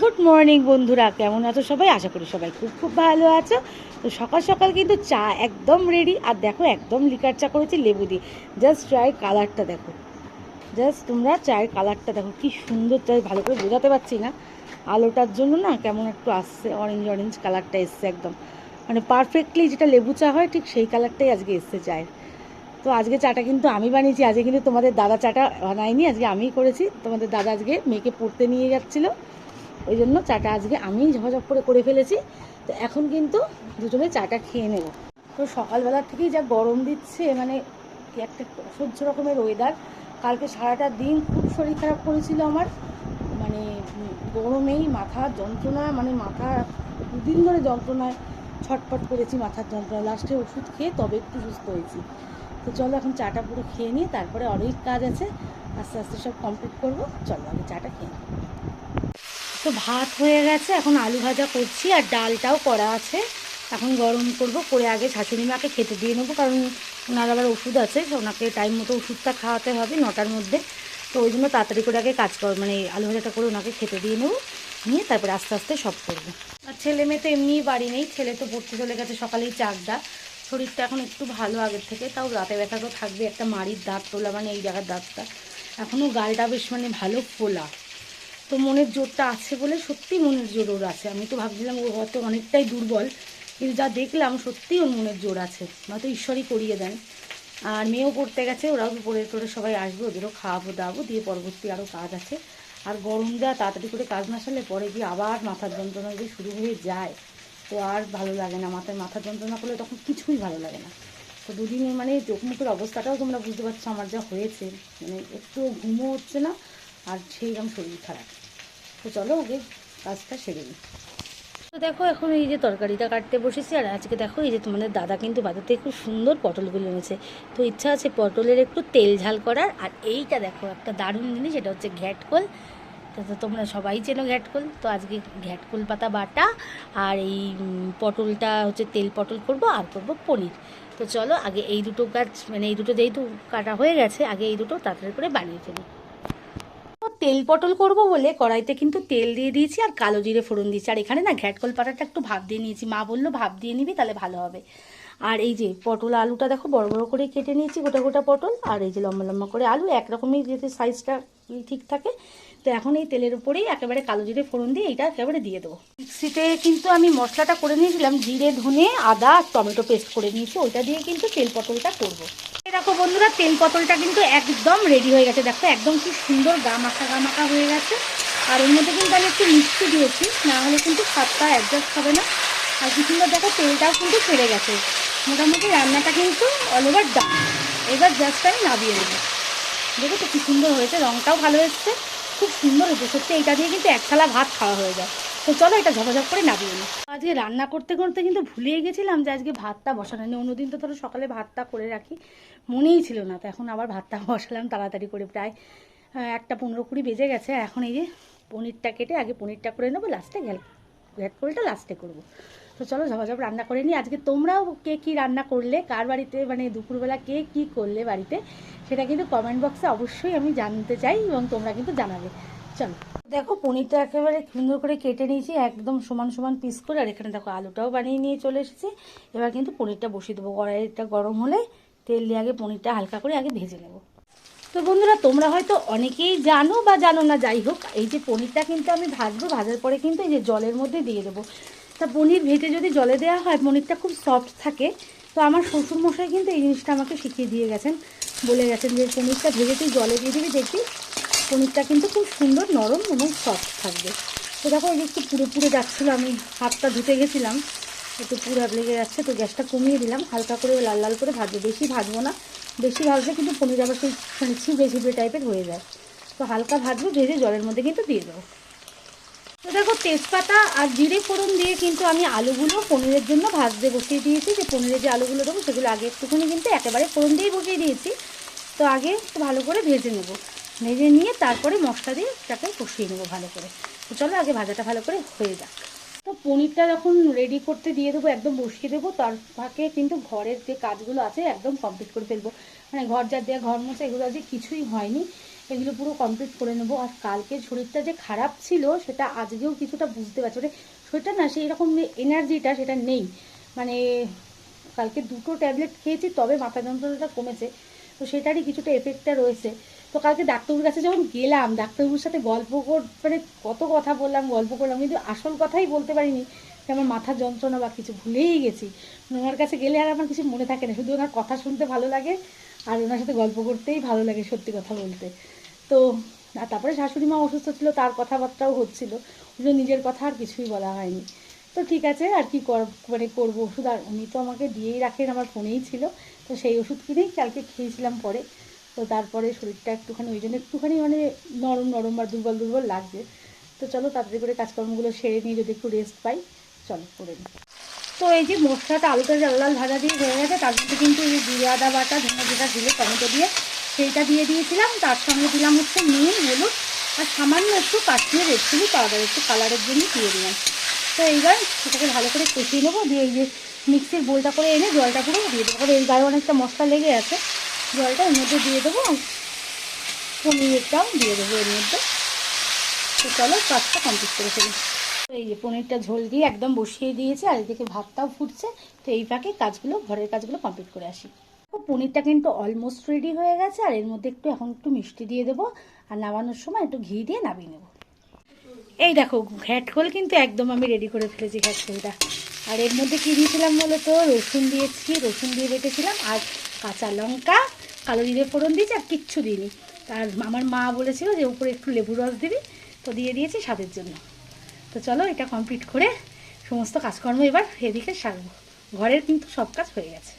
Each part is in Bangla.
গুড মর্নিং বন্ধুরা। কেমন আছো সবাই? আশা করি সবাই খুব খুব ভালো আছো। তো সকাল সকাল কিন্তু চা একদম রেডি আর দেখো, একদম লিকার চা করেছি, লেবু দিয়ে। জাস্ট চায়ের কালারটা দেখো। জাস্ট তোমরা চায়ের কালারটা দেখো। কি সুন্দর চাই ভালো করে বোঝাতে পারছি না। আলোটার জন্য না কেমন একটু আসছে অরেঞ্জ অরেঞ্জ কালারটা এসছে একদম। মানে পারফেক্টলি যেটা লেবু চা হয়, ঠিক সেই কালারটাই আজকে এসছে চায়ের। তো আজকে চাটা কিন্তু আমি বানিয়েছি। আজকে কিন্তু তোমাদের দাদা চাটা বানাইনি আজকে আমিই করেছি। তোমাদের দাদা আজকে মেয়েকে পড়তে নিয়ে যাচ্ছিল। ওই জন্য চাটা আজকে আমিই ঝপঝপ করে করে ফেলেছি। তো এখন কিন্তু দুজনে চাটা খেয়ে নেব। তো সকালবেলা থেকেই যা গরম দিচ্ছে মানে একটা অসহ্য রকমের ওয়েদার কালকে সারাটা দিন খুব শরীর খারাপ করেছিল আমার। মানে গরমেই মাথা যন্ত্রণা মানে মাথা দুদিন ধরে যন্ত্রণায় ছটফট করেছি মাথার যন্ত্রণা লাস্টে ওষুধ খেয়ে তবে একটু সুস্থ হয়েছি। তো চলো এখন চাটা পুরো খেয়ে নিই, তারপরে অনেক কাজ আছে। আস্তে আস্তে সব কমপ্লিট করব। চলো আগে চাটা খেয়ে নিই। তো ভাত হয়ে গেছে, এখন আলু ভাজা করছি আর ডালটাও করা আছে। এখন গরম করব, করে আগে শাশুড়ি মাকে খেতে দিয়ে নেব, কারণ ওনার আবার ওষুধ আছে ওনাকে টাইম মতো ওষুধটা খাওয়াতে হবে নটার মধ্যে। তো ওই জন্য তাড়াতাড়ি করে আগে কাজ কর মানে আলু ভাজাটা করে ওনাকে খেতে দিয়ে নেব, নিয়ে তারপরে আস্তে আস্তে সব করব। আর ছেলে মেয়ে তো এমনিই বাড়ি নেই, ছেলে তো পড়তে চলে গেছে, সকালেই চারটা শরীরটা এখন একটু ভালো আগের থেকে, তাও রাতে ব্যথা তো থাকবে, একটা মাড়ির দাঁত তোলা মানে এই জায়গার দাঁতটা। এখনও গালটা বেশ মানে ভালো ফোলা। তো মনের জোরটা আছে বলে সত্যি মনের জোর ওর আছে। আমি তো ভাবছিলাম ও হয়তো অনেকটাই দুর্বল, কিন্তু যা দেখলাম সত্যিই ওর মনের জোর আছে। হয়তো ঈশ্বরই করিয়ে দেন। আর মেয়েও পড়তে গেছে, ওরাও পড়ে টড়ে সবাই আসবে, ওদেরও খাওয়াবো, দাওয়াবো, দিয়ে পরবর্তী আরও কাজ আছে। আর গরম দেওয়া তাড়াতাড়ি করে কাজ না সারলে পরে গিয়ে আবার মাথার যন্ত্রণা যদি শুরু হয়ে যায়, তো আর ভালো লাগে না। মাথায় মাথার যন্ত্রণা করলে তখন কিছুই ভালো লাগে না। তো দুদিনে মানে চোখ মুখের অবস্থাটাও তোমরা বুঝতে পারছ, আমার যা হয়েছে। মানে একটু ঘুমও হচ্ছে না, আর সেইরকম শরীর খারাপ। তো চলো আগে কাজটা সেরে নিই তো দেখো, এখন এই যে তরকারিটা কাটতে বসেছি, আর আজকে দেখো এই যে তোমাদের দাদা কিন্তু বাজার থেকে খুব সুন্দর পটলগুলো এনেছে। তো ইচ্ছা আছে পটলের একটু তেল ঝাল করার, আর এইটা দেখো একটা দারুণ জিনিস, এটা হচ্ছে ঘ্যাটকোল। তো তোমরা সবাই চেনো ঘ্যাটকোল, তো আজকে ঘ্যাটকোল পাতা বাটা, আর এই পটলটা হচ্ছে তেল পটল করব, আর করব পনির। তো চলো আগে এই দুটো গাছ মানে এই দুটো যেহেতু কাটা হয়ে গেছে, আগে এই দুটো তাড়াতাড়ি করে বানিয়ে ফেলি। তেল পটল করব বলে কড়াইতে কিন্তু তেল দিয়ে দিয়েছি আর কালো জিরে ফোড়ন দিয়েছি। আর এখানে না ঘ্যাটকল পাটাটা একটু ভাব দিয়ে নিয়েছি। মা বলল ভাব দিয়ে নিবি তাহলে ভালো হবে। আর এই যে পটল আলুটা দেখো বড় বড় করে কেটে নিয়েছি গোটা গোটা পটল। আর এই যে লম্বা লম্বা করে আলু একরকমই যেতে সাইজটা ঠিক থাকে। তো এখন এই তেলের উপরেই একেবারে কালো জিরে ফোড়ন দিয়ে এইটা একেবারে দিয়ে দেবো। মিক্সিতে কিন্তু আমি মশলাটা করে নিয়েছিলাম জিরে ধনে আদা আর টমেটো পেস্ট করে নিয়েছি ওইটা দিয়ে কিন্তু তেল পটলটা করব। দেখো বন্ধুরা তেল পটলটা কিন্তু একদম রেডি হয়ে গেছে। দেখো একদম কি সুন্দর গা মাখা গা মাখা হয়ে গেছে। আর ওর মধ্যে কিন্তু আমি একটু মিষ্টি দিয়েছি না হলে কিন্তু স্বাদটা অ্যাডজাস্ট হবে না। আর কি সুন্দর দেখো তেলটাও কিন্তু ছেড়ে গেছে। মোটামুটি রান্নাটা কিন্তু অল ওভার ডান এবার জাস্ট আমি নামিয়ে নেব। দেখো তো কি সুন্দর হয়েছে রঙটাও ভালো এসছে। খুব সুন্দর হয়েছে। সত্যি এইটা দিয়ে কিন্তু এক থালা ভাত খাওয়া হয়ে যায়। তো চলো এটা ঝপাঝপ করে নামিয়ে নিই আজকে রান্না করতে করতে কিন্তু ভুলিয়ে গেছিলাম যে আজকে ভাতটা বসানো নেই অন্যদিন তো ধরো সকালে ভাতটা করে রাখি। মনেই ছিল না, তো এখন আবার ভাতটা বসালাম তাড়াতাড়ি করে প্রায় একটা পনেরো কুড়ি বেজে গেছে। এখন এই যে পনিরটা কেটে আগে পনিরটা করে নেব, লাস্টে ঘ্যাল, ঘ্যাটকলটা লাস্টে করব। তো চলো ঝপাঝপ রান্না করে নিই। আজকে তোমরাও কে কী রান্না করলে, কার বাড়িতে মানে দুপুরবেলা কে কী করলে বাড়িতে, সেটা কিন্তু কমেন্ট বক্সে অবশ্যই আমি জানতে চাই এবং তোমরা কিন্তু জানাবে। চলো। দেখো, পনিরটা একেবারে সুন্দর করে কেটে নিয়েছি, একদম সমান সমান পিস করে। আর এখানে দেখো, আলুটাও বানিয়ে নিয়ে চলে এসেছি। এবার কিন্তু পনিরটা বসিয়ে দেবো। কড়াইটা গরম হলে তেল দিয়ে আগে পনিরটা হালকা করে আগে ভেজে নেব। তো বন্ধুরা, তোমরা হয়তো অনেকেই জানো বা জানো না, যাই হোক, এই যে পনিরটা কিন্তু আমি ভাজবো, ভাজার পরে কিন্তু এই যে জলের মধ্যে দিয়ে দেবো। তা পনির ভেজে যদি জলে দেওয়া হয়, পনিরটা খুব সফট থাকে, তো আমার শ্বশুরমশাই কিন্তু এই জিনিসটা আমাকে শিখিয়ে দিয়ে গেছেন। বলে গেছেন যে, পনিরটা ভেজে তুই জলে দিয়ে দিবি, দেখবি পনিরটা কিন্তু খুব সুন্দর, নরম এবং সফট থাকবে। তো দেখো যে একটু পুরো পুরো যাচ্ছিল, আমি হাতটা ধুতে গেছিলাম, একটু পুরো লেগে যাচ্ছে, তো গ্যাসটা কমিয়ে দিলাম, হালকা করে লাল লাল করে ভাজবো। বেশি ভাজবো না, বেশি ভাজলে কিন্তু পনির আবার সেই মানে ছিপড়ে ছিপড়ে টাইপের হয়ে যায়। তো হালকা ভাজবো, ভেজে জলের মধ্যে কিন্তু দিয়ে দেবো। তো দেখো তেজপাতা আর জিরে ফোড়ন দিয়ে কিন্তু আমি আলুগুলো পনিরের জন্য ভাজতে বসিয়ে দিয়েছি। যে পনিরের যে আলুগুলো দেবো সেগুলো আগে একটুখানি কিন্তু একেবারে ফোড়ন দিয়েই বসিয়ে দিয়েছি। তো আগে একটু ভালো করে ভেজে নেব। ভেজে নিয়ে তারপরে মশলা দিয়ে তাকে কষিয়ে নেব ভালো করে। তো চলো আগে ভাজাটা ভালো করে হয়ে যাক। তো পনিরটা যখন রেডি করতে দিয়ে দেবো, একদম বসিয়ে দেবো, তার ফাঁকে কিন্তু ঘরের যে কাজগুলো আছে একদম কমপ্লিট করে ফেলব। মানে ঘর যা দেওয়া ঘর মোছা এগুলো আজকে কিছুই হয়নি। এগুলো পুরো কমপ্লিট করে নেব। আর কালকে শরীরটা যে খারাপ ছিল, সেটা আজকেও কিছুটা বুঝতে পারছি। শরীরটা না, সেই রকম এনার্জিটা সেটা নেই। মানে কালকে দুটো ট্যাবলেট খেয়েছি, তবে মাথা যন্ত্রণাটা কমেছে। তো সেটারই কিছুটা এফেক্টটা রয়েছে। তো কালকে ডাক্তারবাবুর কাছে যখন গেলাম, ডাক্তারবাবুর সাথে গল্প কর মানে কত কথা বললাম, গল্প করলাম, কিন্তু আসল কথাই বলতে পারিনি যে আমার মাথার যন্ত্রণা বা কিছু ভুলেই গেছি। ওনার কাছে গেলে আর আমার কিছু মনে থাকে না, শুধু ওনার কথা শুনতে ভালো লাগে। আর ওনার সাথে গল্প করতেই ভালো লাগে সত্যি কথা বলতে। তো, আর তারপরে শাশুড়ি মা অসুস্থ ছিল, তার কথাবার্তাও হচ্ছিল। ওই নিজের কথা আর কিছুই বলা হয়নি। তো ঠিক আছে, আর কি কর মানে করব ওষুধ? আর উনি তো আমাকে দিয়েই রাখেন, আমার ফোনেই ছিল। তো সেই ওষুধ কিনেই কালকে খেয়েছিলাম পরে। তো তারপরে শরীরটা একটুখানি, ওই জন্য একটুখানি মানে নরম নরম বা দুর্বল দুর্বল লাগছে। তো চলো তাড়াতাড়ি করে কাজকর্মগুলো সেরে নিয়ে যদি একটু রেস্ট পাই। চলো, করে নিই। তো এই যে মশলাটা, আলুটা লাল লাল ভাজা দিয়ে হয়ে গেছে, তার মধ্যে কিন্তু এই জিরে আদা বাটা ধনে যেটা দিলে টমেটো দিয়ে, সেইটা দিয়ে দিয়েছিলাম। তার সঙ্গে দিলাম হচ্ছে নুন, হলুদ আর সামান্য একটু কাশ্মীর রেড চিলি পাউডার, একটু কালারের জন্য দিয়ে দিলাম। তো এইবার সেটাকে ভালো করে কষিয়ে নেব, দিয়ে এই যে মিক্সির বোলটা করে এনে জলটা পুরো দিয়ে দেবো। এই গায়ে অনেকটা মশলা লেগে আছে। জলটা এর মধ্যে দিয়ে দেবো। পনিরটাও দিয়ে দেবো এর মধ্যে। তো চলো কাজটা কমপ্লিট করে ফেলি। এই যে পনিরটা ঝোল দিয়ে একদম বসিয়ে দিয়েছে, আর এদিকে ভাতটাও ফুটছে। তো এই ফাঁকে কাজগুলো, ঘরের কাজগুলো কমপ্লিট করে আসি। পনিরটা কিন্তু অলমোস্ট রেডি হয়ে গেছে, আর এর মধ্যে একটু এখন একটু মিষ্টি দিয়ে দেবো। আর নামানোর সময় একটু ঘি দিয়ে নামিয়ে নেব। এই দেখো ঘ্যাটকোল কিন্তু একদম আমি রেডি করে ফেলেছি ঘ্যাটকোলটা আর এর মধ্যে কী দিয়েছিলাম বলো রসুন দিয়েছি, রসুন দিয়ে বেটেছিলাম, আর কাঁচা লঙ্কা, কালো জিরে ফোড়ন দিয়েছি, আর কিচ্ছু দিইনি। আর আমার মা বলেছিল যে উপরে একটু লেবু রস দিবি, তো দিয়ে দিয়েছি স্বাদের জন্য। তো চলো এটা কমপ্লিট করে সমস্ত কাজকর্ম এবার এদিকে সারবো। ঘরের কিন্তু সব কাজ হয়ে গেছে।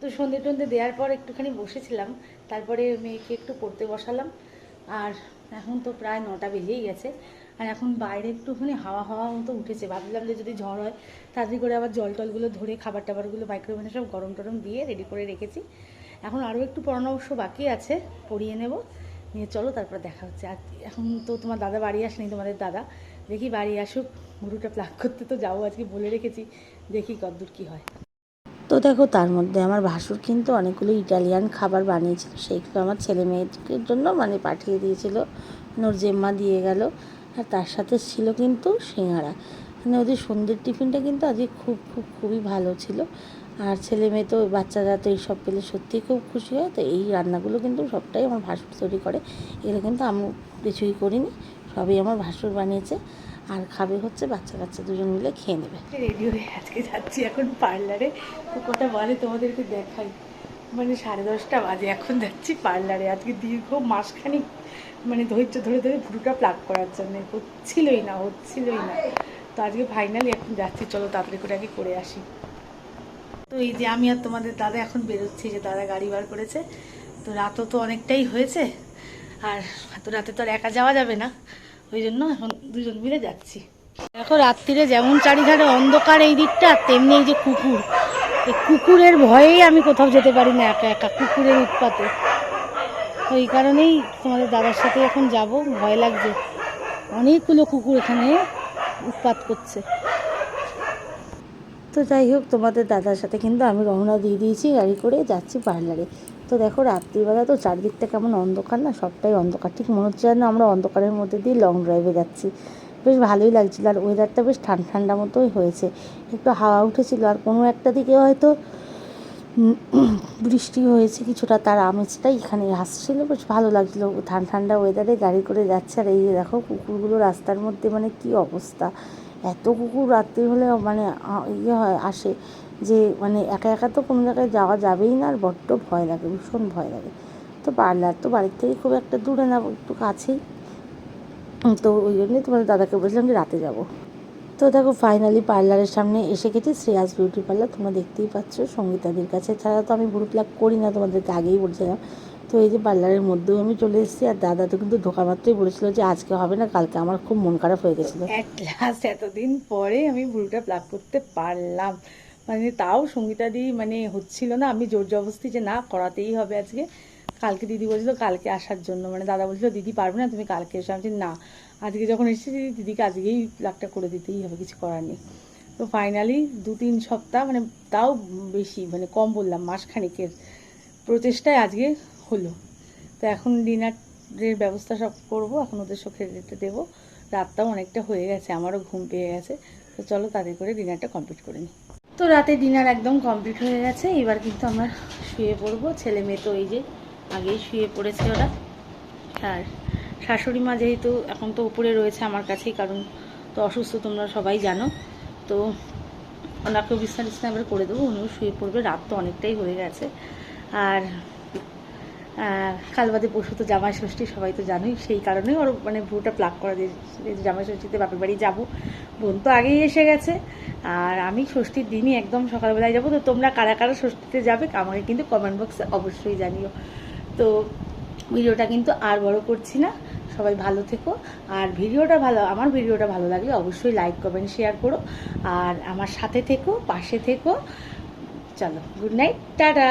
তো সন্ধে টন্ধে দেওয়ার পর একটুখানি বসেছিলাম, তারপরে মেয়েকে একটু পড়তে বসালাম, আর এখন তো প্রায় নটা বেজেই গেছে, আর এখন বাইরে একটুখানি হাওয়া হাওয়া মতো উঠেছে। ভাবলাম যে যদি ঝড় হয়, তাড়াতাড়ি করে আবার জল টলগুলো ধরে, খাবার টাবারগুলো মাইক্রোওভেনে সব গরম টরম দিয়ে রেডি করে রেখেছি। এখন আরও একটু পড়ানো অবশ্য বাকি আছে, পড়িয়ে নেব। নিয়ে চলো, তারপর দেখা হচ্ছে। আর এখন তো তোমার দাদা বাড়ি আসেনি, তোমাদের দাদা। দেখি বাড়ি আসুক গরুটা প্লাগ করতে তো যাব, আজকে বলে রেখেছি। দেখি কতদূর কী হয়। তো দেখো, তার মধ্যে আমার ভাসুর কিন্তু অনেকগুলো ইটালিয়ান খাবার বানিয়েছিল। সেইগুলো আমার ছেলে মেয়েদের জন্য মানে পাঠিয়ে দিয়েছিল। নোর জেম্মা দিয়ে গেল, আর তার সাথে ছিল কিন্তু সিঙ্গারা। মানে ওদের সন্ধ্যের টিফিনটা কিন্তু আজকে খুব খুব, খুবই ভালো ছিল। আর ছেলে মেয়ে তো, বাচ্চারা তো এইসব পেলে সত্যিই খুব খুশি হয়। তো এই রান্নাগুলো কিন্তু সবটাই আমার ভাসুর তৈরি করে। এগুলো কিন্তু আমি কিছুই করিনি, সবই আমার ভাসুর বানিয়েছে। আর খাবে হচ্ছে বাচ্চা কাচ্চা দুজন মিলে খেয়ে নেবে। রেডি হয়ে আজকে যাচ্ছি এখন পার্লারে। কটা বাজে তোমাদেরকে দেখাই। মানে সাড়ে দশটা বাজে, এখন যাচ্ছি পার্লারে। আজকে দীর্ঘ মাসখানিক মানে ধৈর্য ধরে ধরে ভুরুটা প্লাগ করার জন্য। হচ্ছিলই না হচ্ছিলই না। তো আজকে ফাইনালি এখন যাচ্ছি। চলো তাড়াতাড়ি করে আগে করে আসি। তো এই যে আমি আর তোমাদের দাদা এখন বেরোচ্ছি যে দাদা গাড়ি বার করেছে। তো রাতও তো অনেকটাই হয়েছে, আর এত রাতে তো আর একা যাওয়া যাবে না। ওই জন্য এখন দুজন মিলে যাচ্ছি। দেখো রাত্রিরে যেমন চারিধারে অন্ধকার এই দিকটা, তেমনি এই যে কুকুর। এই কুকুরের ভয়েই আমি কোথাও যেতে পারি না একা একা, কুকুরের উৎপাতে। তো এই কারণেই তোমাদের দাদার সাথে এখন যাব, ভয় লাগছে। অনেকগুলো কুকুর এখানে উৎপাত করছে। তো যাই হোক, তোমাদের দাদার সাথে কিন্তু আমি রওনা দিয়ে দিয়েছি, গাড়ি করে যাচ্ছি পার্লারে। তো দেখো, রাত্রিবেলা তো চারদিকটা কেমন অন্ধকার না, সবটাই অন্ধকার। ঠিক মনে হচ্ছে যেন আমরা অন্ধকারের মধ্যে দিয়ে লং ড্রাইভে যাচ্ছি। বেশ ভালোই লাগছিল, আর ওয়েদারটা বেশ ঠান্ডা ঠান্ডা মতোই হয়েছে। একটু হাওয়া উঠেছিল, আর কোনো একটা দিকে হয়তো বৃষ্টি হয়েছে কিছুটা, তার আমেজটাই এখানে আসছিল। বেশ ভালো লাগছিল, ঠান্ডা ঠান্ডা ওয়েদারে গাড়ি করে যাচ্ছে। আর এই দেখো কুকুরগুলো রাস্তার মধ্যে মানে কি অবস্থা। এত কুকুর রাত্রি হলে মানে ইয়ে হয়, আসে যে মানে একা একা তো কোনো জায়গায় যাওয়া যাবেই না, আর বড্ড ভয় লাগে, ভীষণ ভয় লাগে। তো পার্লার তো বাড়ির থেকে খুব একটা দূরে না, একটু কাছেই। তো ওই জন্যই তোমাদের দাদাকে বলছিলাম যে রাতে যাব। তো দেখো ফাইনালি পার্লারের সামনে এসে গেছি, শ্রেয়াস বিউটি পার্লার তোমরা দেখতেই পাচ্ছ, সঙ্গীতাদির কাছে। ছাড়া তো আমি ভুরু প্লাক করি না, তোমাদেরকে আগেই বলছিলাম। তো এই যে পার্লারের মধ্যেও আমি চলে এসেছি, আর দাদা তো কিন্তু ঢোকা মাত্রই বলেছিল যে আজকে হবে না, কালকে আমার খুব মন খারাপ হয়ে গেছিল। এতদিন পরে আমি ভুলটা প্লাগ করতে পারলাম। মানে তাও সঙ্গীতা দি মানে হচ্ছিল না, আমি জোর জবস্তি যে না করাতেই হবে আজকে। কালকে দিদি বলছিল কালকে আসার জন্য। মানে দাদা বলছিল, দিদি পারবে না, তুমি কালকে এসো। আমি না, আজকে যখন এসেছি দিদি, দিদিকে আজকেই প্লাগটা করে দিতেই হবে, কিছু করার নেই। তো ফাইনালি দু তিন সপ্তাহ মানে তাও বেশি মানে কম বললাম, মাসখানিকের প্রচেষ্টায় আজকে হলো। তো এখন ডিনারের ব্যবস্থা সব করব, এখন ওদের সব খেতে দিতে দেবো। রাতটাও অনেকটা হয়ে গেছে, আমারও ঘুম পেয়ে গেছে। তো চলো তাদের করে ডিনারটা কমপ্লিট করে নিই। তো রাতে ডিনার একদম কমপ্লিট হয়ে গেছে, এবার কিন্তু আমরা শুয়ে পড়ব। ছেলে মেয়ে তো এই যে আগেই শুয়ে পড়েছে ওরা। আর শাশুড়ি মা যেহেতু এখন তো উপরে রয়েছে আমার কাছেই, কারণ তো অসুস্থ তোমরা সবাই জানো। তো ওনাকেও টিছনা এবার করে দেবো, উনিও শুয়ে পড়বে, রাত তো অনেকটাই হয়ে গেছে। আর আহ, পশু তো জামাই ষষ্ঠী সবাই তো জানোই সেই কারণেই ওর মানে ভুটা প্লাক করা যে যে জামাই ষষ্ঠীতে বাপের বাড়ি যাব। বোন তো আগেই এসে গেছে। আর আমি ষষ্ঠীর দিনই একদম সকালবেলায় যাব। তো তোমরা কারা কারা ষষ্ঠীতে যাবে আমাকে কিন্তু কমেন্ট বক্সে অবশ্যই জানিও। তো ভিডিওটা কিন্তু আর বড় করছি না। সবাই ভালো থেকো। আর ভিডিওটা ভালো আমার ভিডিওটা ভালো লাগলে অবশ্যই লাইক কমেন্ট শেয়ার করো। আর আমার সাথে থেকো পাশে থেকো। চলো গুড নাইট টাটা!